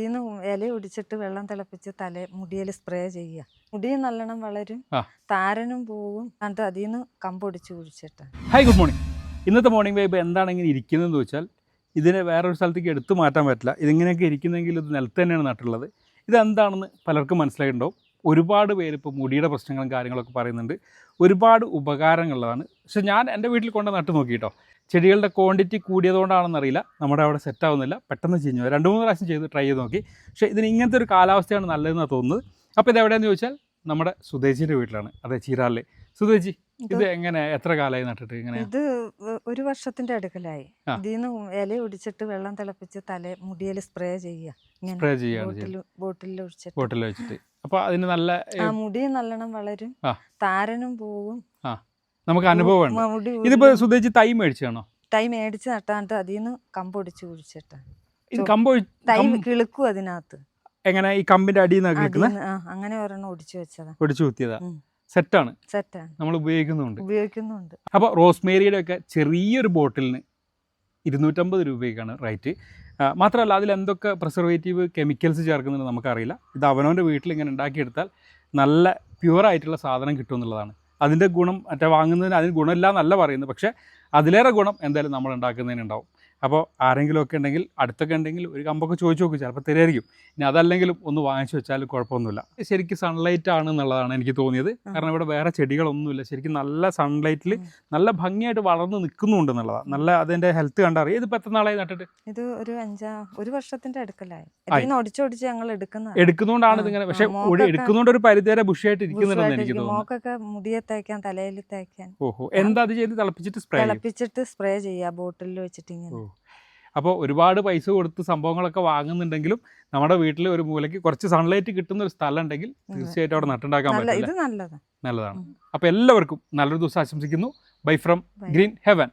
ഇതിന്ന് ഇല ഒടിച്ചിട്ട് വെള്ളം തിളപ്പിച്ച് തല മുടിയിൽ സ്പ്രേ ചെയ്യുക. മുടിയും നല്ലോണം വളരും താരനും പോകും എന്നിട്ട് അതിൽ നിന്ന് കമ്പൊടിച്ച് കുഴിച്ചിട്ട്. ഹൈ ഗുഡ് മോർണിംഗ് ഇന്നത്തെ മോർണിംഗ് വൈബ് എന്താണ് ഇങ്ങനെ ഇരിക്കുന്നതെന്ന് വെച്ചാൽ ഇതിനെ വേറൊരു സ്ഥലത്തേക്ക് എടുത്തു മാറ്റാൻ പറ്റില്ല. ഇതിങ്ങനെയൊക്കെ ഇരിക്കുന്നെങ്കിൽ ഇത് നിലത്ത് തന്നെയാണ് നട്ടുള്ളത് ഇതെന്താണെന്ന് പലർക്കും മനസ്സിലായിട്ടുണ്ടാവും. ഒരുപാട് പേര് ഇപ്പോൾ മുടിയുടെ പ്രശ്നങ്ങളും കാര്യങ്ങളൊക്കെ പറയുന്നുണ്ട്. ഒരുപാട് ഉപകാരങ്ങളുള്ളതാണ്. പക്ഷെ ഞാൻ എന്റെ വീട്ടിൽ കൊണ്ട് നട്ട് നോക്കിയിട്ടോ. ചെടികളുടെ ക്വാണ്ടിറ്റി കൂടിയതുകൊണ്ടാണെന്നറിയില്ല. നമ്മുടെ അവിടെ സെറ്റ് ആവുന്നില്ല. പെട്ടെന്ന് ചെയ്യുന്നു. രണ്ട് മൂന്ന് പ്രാവശ്യം ചെയ്ത് ട്രൈ ചെയ്ത് നോക്കി. പക്ഷേ ഇതിന് ഇങ്ങനത്തെ ഒരു കാലാവസ്ഥയാണ് നല്ലതെന്നാണ് തോന്നുന്നത്. അപ്പോൾ ഇത് എവിടെയാണെന്ന് ചോദിച്ചാൽ നമ്മുടെ സുദേശിയുടെ വീട്ടിലാണ്. അതെ ചീരാറിലെ സുദേശി ഇത് എങ്ങനെ? എത്ര കാലമായി നട്ടിട്ട് ഇങ്ങനെ? ഇത് ഒരു വർഷത്തിന്റെ അടുക്കലായി. ഇതിന്ന് ഇല ഒടിച്ചിട്ട് വെള്ളം തിളപ്പിച്ച് തല മുടിയിൽ സ്പ്രേ ചെയ്യുക. സ്പ്രേ ചെയ്യുന്നത് ബോട്ടിൽ ഒഴിച്ചിട്ട്. ബോട്ടിൽ വെച്ചിട്ട് അപ്പോൾ അതിന് നല്ല ആ മുടിയും നല്ലോണം വളരും. താരനും പോകും നമുക്ക് അനുഭവം മുടി ഇതിപ്പോ സുധേജി തൈ മേടിച്ചാണോ? തൈ മേടിച്ച് നട്ടാണ്ട് അതിന്ന് കമ്പൊടിച്ച് കുഴിച്ചിട്ട്. തൈ കിളുക്കും അതിനകത്ത്. എങ്ങനെ ഈ കമ്പിന്റെ അടിയിൽ അങ്ങനെ ഒരെണ്ണം ഒടിച്ചു വെച്ചതാ. ഒടിച്ചു കുത്തിയതാ. സെറ്റാണ്. സെറ്റാണ്. നമ്മൾ ഉപയോഗിക്കുന്നുണ്ട്. ഉപയോഗിക്കുന്നുണ്ട്. അപ്പോൾ റോസ്മേരിയുടെ ഒക്കെ ചെറിയൊരു ബോട്ടിലിന് ഇരുന്നൂറ്റമ്പത് രൂപയ്ക്കാണ് റേറ്റ്. മാത്രമല്ല അതിൽ എന്തൊക്കെ പ്രിസർവേറ്റീവ് കെമിക്കൽസ് ചേർക്കുന്നുണ്ട് നമുക്കറിയില്ല. ഇത് അവനവന്റെ വീട്ടിൽ ഇങ്ങനെ ഉണ്ടാക്കിയെടുത്താൽ നല്ല പ്യുവറായിട്ടുള്ള സാധനം കിട്ടും എന്നുള്ളതാണ്. അതിന്റെ ഗുണം മറ്റേ വാങ്ങുന്നതിന് അതിന് ഗുണമില്ല എന്നല്ല പറയുന്നത്. പക്ഷേ അതിലേറെ ഗുണം എന്തായാലും നമ്മൾ ഉണ്ടാക്കുന്നതിന് ഉണ്ടാവും അപ്പോൾ ആരെങ്കിലും ഒക്കെ ഉണ്ടെങ്കിൽ അടുത്തൊക്കെ ഉണ്ടെങ്കിൽ ഒരു കമ്പൊക്കെ ചോദിച്ചു നോക്കും ചിലപ്പോൾ തരുമായിരിക്കും ഇനി അതല്ലെങ്കിലും ഒന്ന് വാങ്ങിച്ചു വെച്ചാൽ കുഴപ്പമൊന്നുമില്ല. ശരിക്കും സൺലൈറ്റ് ആണ് എന്നുള്ളതാണ് എനിക്ക് തോന്നിയത്. കാരണം ഇവിടെ വേറെ ചെടികളൊന്നുമില്ല. ശരിക്കും നല്ല സൺലൈറ്റിൽ നല്ല ഭംഗിയായിട്ട് വളർന്ന് നിൽക്കുന്നുണ്ട് എന്നുള്ളതാണ് നല്ല അതിന്റെ ഹെൽത്ത് കണ്ടറിയാം. ഇതിപ്പോൾ എത്ര നാളായി നട്ടിട്ട്? ഇത് ഒരു അഞ്ചാ ഒരു വർഷത്തിന്റെ അടുക്കലായി. ഞങ്ങൾ എടുക്കുന്ന എടുക്കുന്നതുകൊണ്ടാണ് ഇതിങ്ങനെ പക്ഷെ ഒരു എടുക്കുന്നതുകൊണ്ട് ഒരു പരിധിവരെ ബുഷിയായിട്ട് ഇരിക്കുന്നുണ്ടെന്ന് എനിക്ക് തോന്നുന്നു. മുടിയെ തേക്കാൻ തലയിൽ തേക്കാൻ. ഓഹോ. എന്താ അത് ചെയ്ത് തിളപ്പിച്ചിട്ട് സ്പ്രേ തിളപ്പിച്ചിട്ട് സ്പ്രേ ചെയ്യുക ബോട്ടിലിൽ വെച്ചിട്ട് ഇങ്ങനെ. അപ്പോൾ ഒരുപാട് പൈസ കൊടുത്ത് സംഭവങ്ങളൊക്കെ വാങ്ങുന്നുണ്ടെങ്കിലും നമ്മുടെ വീട്ടിൽ ഒരു മൂലയ്ക്ക് കുറച്ച് സൺലൈറ്റ് കിട്ടുന്ന ഒരു സ്ഥലം ഉണ്ടെങ്കിൽ തീർച്ചയായിട്ടും അവിടെ നട്ടുണ്ടാക്കാൻ പറ്റില്ല. നല്ലതാണ്. അപ്പോൾ എല്ലാവർക്കും നല്ലൊരു ദിവസം ആശംസിക്കുന്നു. Bye from green heaven